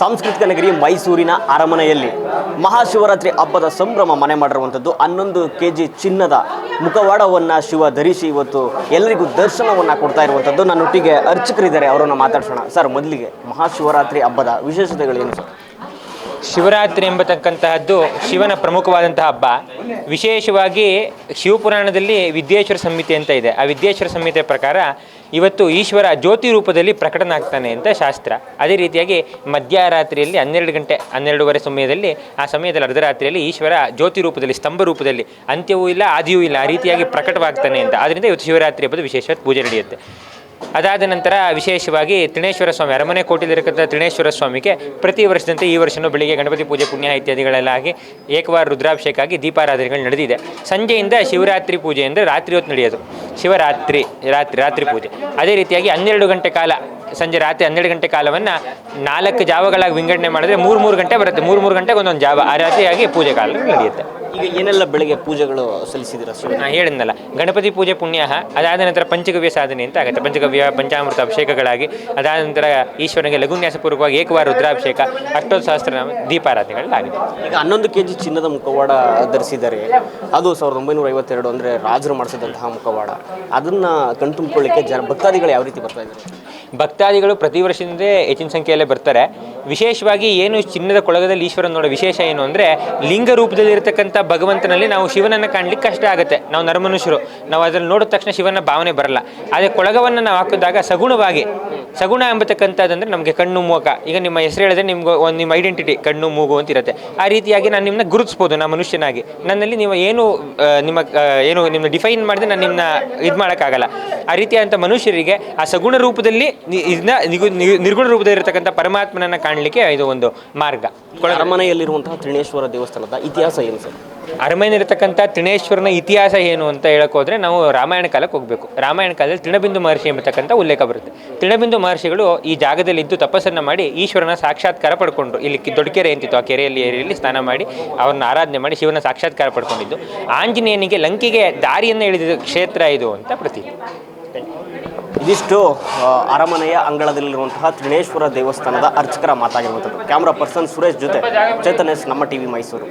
ಸಾಂಸ್ಕೃತಿಕ ನಗರಿ ಮೈಸೂರಿನ ಅರಮನೆಯಲ್ಲಿ ಮಹಾಶಿವರಾತ್ರಿ ಹಬ್ಬದ ಸಂಭ್ರಮ ಮನೆ ಮಾಡಿರುವಂಥದ್ದು. ಹನ್ನೊಂದು ಕೆ ಜಿ ಚಿನ್ನದ ಮುಖವಾಡವನ್ನು ಶಿವ ಧರಿಸಿ ಇವತ್ತು ಎಲ್ಲರಿಗೂ ದರ್ಶನವನ್ನು ಕೊಡ್ತಾ ಇರುವಂಥದ್ದು. ನನ್ನೊಟ್ಟಿಗೆ ಅರ್ಚಕರಿದ್ದಾರೆ, ಅವರನ್ನು ಮಾತಾಡ್ಸೋಣ. ಸರ್, ಮೊದಲಿಗೆ ಮಹಾಶಿವರಾತ್ರಿ ಹಬ್ಬದ ವಿಶೇಷತೆಗಳೇನು ಸರ್? ಶಿವರಾತ್ರಿ ಎಂಬತಕ್ಕಂತಹದ್ದು ಶಿವನ ಪ್ರಮುಖವಾದಂತಹ ಹಬ್ಬ. ವಿಶೇಷವಾಗಿ ಶಿವಪುರಾಣದಲ್ಲಿ ವಿದ್ಯೇಶ್ವರ ಸಂಹಿತೆ ಅಂತ ಇದೆ. ಆ ವಿದ್ಯೇಶ್ವರ ಸಂಹಿತೆ ಪ್ರಕಾರ ಇವತ್ತು ಈಶ್ವರ ಜ್ಯೋತಿ ರೂಪದಲ್ಲಿ ಪ್ರಕಟನಾಗ್ತಾನೆ ಅಂತ ಶಾಸ್ತ್ರ. ಅದೇ ರೀತಿಯಾಗಿ ಮಧ್ಯರಾತ್ರಿಯಲ್ಲಿ ಹನ್ನೆರಡು ಗಂಟೆ, ಹನ್ನೆರಡೂವರೆ ಸಮಯದಲ್ಲಿ, ಆ ಸಮಯದಲ್ಲಿ ಅರ್ಧರಾತ್ರಿಯಲ್ಲಿ ಈಶ್ವರ ಜ್ಯೋತಿ ರೂಪದಲ್ಲಿ, ಸ್ತಂಭ ರೂಪದಲ್ಲಿ, ಅಂತ್ಯವೂ ಇಲ್ಲ, ಆದಿಯೂ ಇಲ್ಲ, ಆ ರೀತಿಯಾಗಿ ಪ್ರಕಟವಾಗ್ತಾನೆ ಅಂತ. ಆದ್ದರಿಂದ ಇವತ್ತು ಶಿವರಾತ್ರಿ ಹಬ್ಬದ ವಿಶೇಷ ಪೂಜೆ ನಡೆಯುತ್ತೆ. ಅದಾದ ನಂತರ ವಿಶೇಷವಾಗಿ ತ್ರಿಣೇಶ್ವರ ಸ್ವಾಮಿ, ಅರಮನೆ ಕೋಟಿಲಿರತಕ್ಕಂಥ ತ್ರಿಣೇಶ್ವರ ಸ್ವಾಮಿಗೆ ಪ್ರತಿ ವರ್ಷದಂತೆ ಈ ವರ್ಷನೂ ಬೆಳಿಗ್ಗೆ ಗಣಪತಿ ಪೂಜೆ, ಪುಣ್ಯ ಇತ್ಯಾದಿಗಳೆಲ್ಲ ಆಗಿ ಏಕವಾರ ರುದ್ರಾಭಿಷೇಕ ಆಗಿ ದೀಪಾರಾಧನೆಗಳು ನಡೆದಿದೆ. ಸಂಜೆಯಿಂದ ಶಿವರಾತ್ರಿ ಪೂಜೆಯಿಂದ ರಾತ್ರಿ ಹೊತ್ತು ನಡೆಯೋದು. ಶಿವರಾತ್ರಿ, ರಾತ್ರಿ ರಾತ್ರಿ ಪೂಜೆ. ಅದೇ ರೀತಿಯಾಗಿ ಹನ್ನೆರಡು ಗಂಟೆ ಕಾಲ, ಸಂಜೆ ರಾತ್ರಿ ಹನ್ನೆರಡು ಗಂಟೆ ಕಾಲವನ್ನು ನಾಲ್ಕು ಜಾವಗಳಾಗಿ ವಿಂಗಡಣೆ ಮಾಡಿದ್ರೆ ಮೂರು ಮೂರು ಗಂಟೆ ಬರುತ್ತೆ. ಮೂರು ಮೂರು ಗಂಟೆಗೆ ಒಂದೊಂದು ಜಾವ. ಆ ರಾತ್ರಿಯಾಗಿ ಪೂಜೆ ಕಾಲ ನಡೆಯುತ್ತೆ. ಈಗ ಏನೆಲ್ಲ ಬೆಳಗ್ಗೆ ಪೂಜೆಗಳು ಸಲ್ಲಿಸಿದ್ರು ನಾ ಹೇಳಿದ್ನಲ್ಲ ಗಣಪತಿ ಪೂಜೆ ಪುಣ್ಯ ಅದಾದ ನಂತರ ಪಂಚಗವ್ಯ ಸಾಧನೆ ಅಂತ ಆಗುತ್ತೆ. ಪಂಚಗವ್ಯ ಪಂಚಾಮೃತ ಅಭಿಷೇಕಗಳಾಗಿ ಅದಾದ ನಂತರ ಈಶ್ವರನಿಗೆ ಲಘುನ್ಯಾಸಪೂರ್ವಕವಾಗಿ ಏಕವಾರ ರುದ್ರಾಭಿಷೇಕ ಅಷ್ಟೋತ್ ಸಹಸ್ರ ದೀಪಾರಾಧನೆಗಳಾಗಿದೆ ಈಗ ಹನ್ನೊಂದು ಕೆ ಜಿ ಚಿನ್ನದ ಮುಖವಾಡ ಧರಿಸಿದ್ದಾರೆ. ಅದು ಸಾವಿರದ ಒಂಬೈನೂರ ಐವತ್ತೆರಡು ಅಂದರೆ ರಾಜರು ಮಾಡಿಸಿದಂತಹ ಮುಖವಾಡ. ಅದನ್ನು ಕಣ್ತುಂಬಿಕೊಳ್ಳಿಕ್ಕೆ ಜನ ಭಕ್ತಾದಿಗಳು ಯಾವ ರೀತಿ ಬರ್ತಾ ಇದ್ದಾರೆ? ಭಕ್ತಾದಿಗಳು ಪ್ರತಿ ವರ್ಷದಿಂದ ಹೆಚ್ಚಿನ ಸಂಖ್ಯೆಯಲ್ಲೇ ಬರ್ತಾರೆ. ವಿಶೇಷವಾಗಿ ಏನು ಚಿನ್ನದ ಕೊಳಗದಲ್ಲಿ ಈಶ್ವರನ ನೋಡೋ ವಿಶೇಷ ಏನು ಅಂದರೆ ಲಿಂಗ ರೂಪದಲ್ಲಿ ಇರತಕ್ಕಂಥ ಭಗವಂತನಲ್ಲಿ ನಾವು ಶಿವನನ್ನು ಕಾಣಲಿಕ್ಕೆ ಕಷ್ಟ ಆಗುತ್ತೆ. ನಾವು ನರಮನುಷ್ಯರು. ನಾವು ಅದನ್ನು ನೋಡಿದ ತಕ್ಷಣ ಶಿವನ ಭಾವನೆ ಬರಲ್ಲ. ಆದರೆ ಕೊಳಗವನ್ನು ನಾವು ಹಾಕಿದಾಗ ಸಗುಣವಾಗಿ, ಸಗುಣ ಎಂಬತಕ್ಕಂಥದ್ದಂದ್ರೆ ನಮಗೆ ಕಣ್ಣು, ಮೂಕ. ಈಗ ನಿಮ್ಮ ಹೆಸರು ಹೇಳಿದ್ರೆ ನಿಮ್ಗೆ ಒಂದು ನಿಮ್ಮ ಐಡೆಂಟಿಟಿ ಕಣ್ಣು, ಮೂಗು ಅಂತ ಇರುತ್ತೆ. ಆ ರೀತಿಯಾಗಿ ನಾನು ನಿಮ್ಮನ್ನ ಗುರುತಿಸ್ಬೋದು ನಾ ಮನುಷ್ಯನಾಗಿ. ನನ್ನಲ್ಲಿ ನೀವು ಏನು ನಿಮ್ಮ ಏನು ನಿಮ್ಮ ಡಿಫೈನ್ ಮಾಡಿದ್ರೆ ನಾನು ನಿಮ್ಮನ್ನ ಇದು ಮಾಡೋಕ್ಕಾಗಲ್ಲ ಆ ರೀತಿಯಾದಂಥ ಮನುಷ್ಯರಿಗೆ ಆ ಸಗುಣ ರೂಪದಲ್ಲಿ ಇದನ್ನ ನಿರ್ಗುಣ ರೂಪದಲ್ಲಿ ಇರತಕ್ಕಂಥ ಪರಮಾತ್ಮನನ್ನ ಕಾಣಲಿಕ್ಕೆ ಇದು ಒಂದು ಮಾರ್ಗ. ಅರಮನೆಯಲ್ಲಿರುವಂತಹ ತ್ರಿಣೇಶ್ವರ ದೇವಸ್ಥಾನದ ಇತಿಹಾಸ ಏನು ಸರ್? ಅರಮನೆಯಲ್ಲಿರ್ತಕ್ಕಂಥ ತ್ರಿಣೇಶ್ವರನ ಇತಿಹಾಸ ಏನು ಅಂತ ಹೇಳಕ್ ಹೋದ್ರೆ ನಾವು ರಾಮಾಯಣ ಕಾಲಕ್ಕೆ ಹೋಗಬೇಕು. ರಾಮಾಯಣ ಕಾಲದಲ್ಲಿ ತೃಣಬಿಂದು ಮಹರ್ಷಿ ಎಂಬತಕ್ಕಂಥ ಉಲ್ಲೇಖ ಬರುತ್ತೆ. ತೃಣಬಿಂದು ಮಹರ್ಷಿಗಳು ಈ ಜಾಗದಲ್ಲಿ ಇದ್ದು ತಪಸ್ಸನ್ನು ಮಾಡಿ ಈಶ್ವರನ ಸಾಕ್ಷಾತ್ಕಾರ ಪಡ್ಕೊಂಡು ಇಲ್ಲಿ ದೊಡ್ಡಕೆರೆ ದೊಡ್ಡ ಕೆರೆ ಅಂತಿತ್ತು ಆ ಕೆರೆಯಲ್ಲಿ ಏರಿಯಲ್ಲಿ ಸ್ನಾನ ಮಾಡಿ ಅವ್ರನ್ನ ಆರಾಧನೆ ಮಾಡಿ ಶಿವನ ಸಾಕ್ಷಾತ್ಕಾರ ಪಡ್ಕೊಂಡಿದ್ದು. ಆಂಜನೇಯನಿಗೆ ಲಂಕೆಗೆ ದಾರಿಯನ್ನು ಎಳೆದಿದ್ದ ಕ್ಷೇತ್ರ ಇದು ಅಂತ ಪ್ರತೀತಿ. ಇದಿಷ್ಟು ಅರಮನೆಯ ಅಂಗಳದಲ್ಲಿರುವಂತಹ ತ್ರಿಣೇಶ್ವರ ದೇವಸ್ಥಾನದ ಅರ್ಚಕರ ಮಾತಾಗಿರುವಂಥದ್ದು. ಕ್ಯಾಮ್ರಾ ಪರ್ಸನ್ ಸುರೇಶ್ ಜೊತೆ ಚೇತನ್ ಎಸ್ ನಮ್ಮ ಟಿವಿ ಮೈಸೂರು.